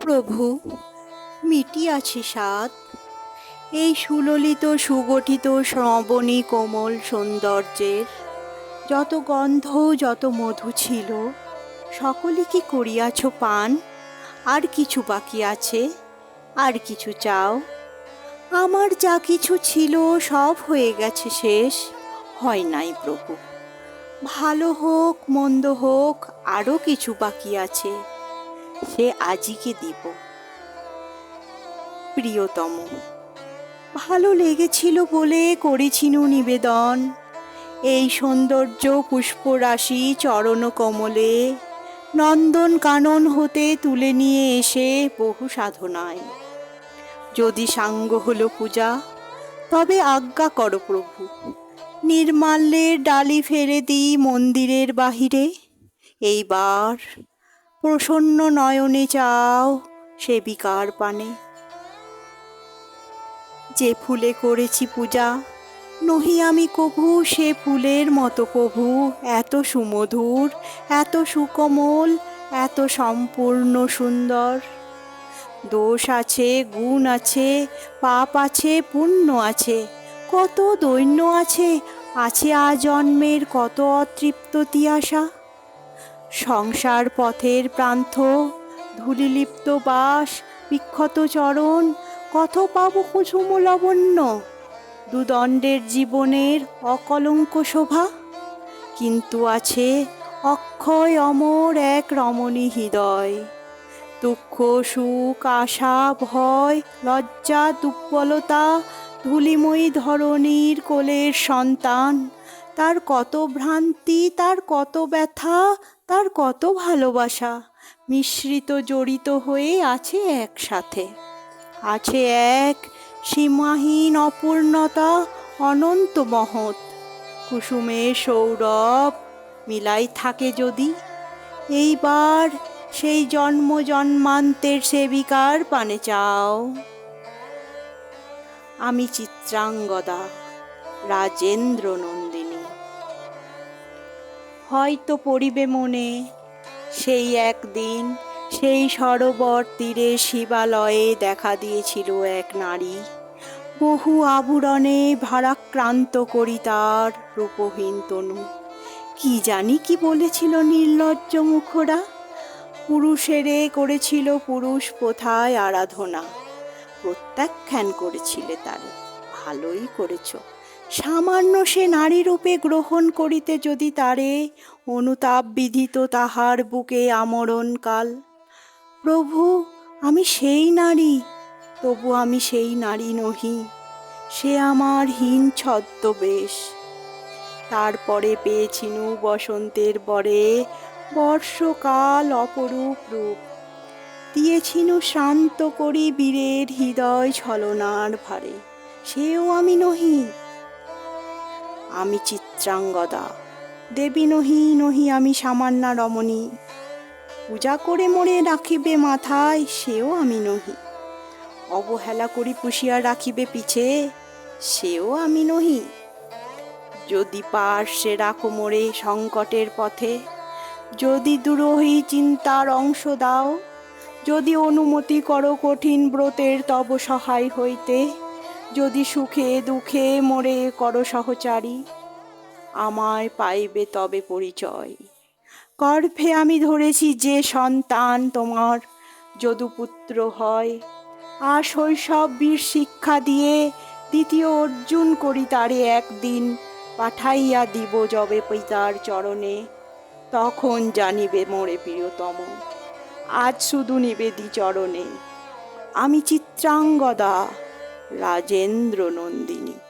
প্রভু মিটিয়াছে সাত। এই সুললিত, সুগঠিত, শ্রবণী, কোমল সৌন্দর্যের যত গন্ধ, যত মধু ছিল, সকলে কি করিয়াছ পান? আর কিছু বাকি আছে? আর কিছু চাও? আমার যা কিছু ছিল, সব হয়ে গেছে শেষ। হয় নাই প্রভু। ভালো হোক, মন্দ হোক আরও কিছু বাকি আছে। সে আজিকে দিব। প্রিয়তম, ভালো লেগেছিল বলে করেছিনু নিবেদন। এই সৌন্দর্য পুষ্পরাশি চরণ কমলে নন্দন কানন হতে তুলে নিয়ে এসে বহু সাধনায়। যদি সাঙ্গ হলো পূজা, তবে আজ্ঞা করো প্রভু। নির্মাল্যের ডালি ফেলে দিই মন্দিরের বাহিরে। এইবার প্রসন্ন নয়নে চাও সেবিকার পানে। যে ফুলে করেছি পূজা, নহি আমি কভু, সে ফুলের মতো কভু। এত সুমধুর, এত সুকোমল, এত সম্পূর্ণ সুন্দর। দোষ আছে, গুণ আছে, পাপ আছে, পুণ্য আছে, কত দৈন্য আছে আছে আজন্মের কত অতৃপ্ত তিয়াসা সংসার পথের প্রান্ত, ধূলিলিপ্ত বাস, বিক্ষত চরণ কত পাব কুসুম লবণ্য, দুদণ্ডের জীবনের অকলঙ্ক শোভা। কিন্তু আছে অক্ষয় অমর এক রমণী হৃদয়। দুঃখ, সুখ, আশা, ভয়, লজ্জা, দুর্বলতা, ধুলিময়ী ধরণীর কোলের সন্তান। তার কত ভ্রান্তি, তার কত ব্যথা তার কত ভালোবাসা। মিশ্রিত জড়িত হয়ে আছে একসাথে। আছে এক সীমাহীন অপূর্ণতা, অনন্ত মহৎ। কুসুমের সৌরভ মিলাই থাকে যদি। এইবার সেই জন্ম জন্মান্তের সেবিকার পানে চাও। আমি চিত্রাঙ্গদা রাজেন্দ্র নন্দিনী হয়তো পড়িবে মনে। সেই একদিন সেই সরোবর তীরে শিবালয়ে দেখা দিয়েছিল এক নারী। বহু আবরণে ভারাক্রান্ত করি তার রূপহীন তনু। কি জানি কি বলেছিল নির্লজ্জ মুখরা। পুরুষেরে করেছিল পুরুষ প্রথায় আরাধনা। প্রত্যাখ্যান করেছিলে তার। ভালোই করেছ। সামান্য সে নারী রূপে গ্রহণ করিতে যদি তারে অনুতাপ বিধিত তাহার বুকে আমরণকাল প্রভু, আমি সেই নারী, তবু আমি সেই নারী নহি, সে আমার হীন ছদ্মবেশ। তারপরে পেয়েছিনু বসন্তের বরে বর্ষকাল অপরূপ রূপ। দিয়েছিনু শান্ত করি বীরের হৃদয় ছলনার ভারে, সেও আমি নহি আমি চিত্রাঙ্গদা। দেবী নহি নহি আমি সামান্যা রমণী। পূজা করে মরে রাখিবে মাথায়, সেও আমি নহি। অবহেলা করি পুষিয়া রাখিবে পিছে, সেও আমি নহি। যদি পার্শ্বে রাখো মোরে সংকটের পথে, যদি দুরোহী চিন্তার অংশ দাও, যদি অনুমতি করো কঠিন ব্রতের তব সহায় হইতে যদি সুখে দুঃখে মোরে করো সহচারী, আমায় পাইবে তবে পরিচয়। গর্ভে আমি ধরেছি যে সন্তান তোমার যদুপুত্র হয়। আর শৈশব বীর শিক্ষা দিয়ে দ্বিতীয় অর্জুন করি তারে একদিন, পাঠাইয়া দিব যবে পিতার চরণে। তখন জানিবে মোরে প্রিয়তম, আজ শুধু নিবেদি চরণে। আমি চিত্রাঙ্গদা রাজেন্দ্র নন্দিনী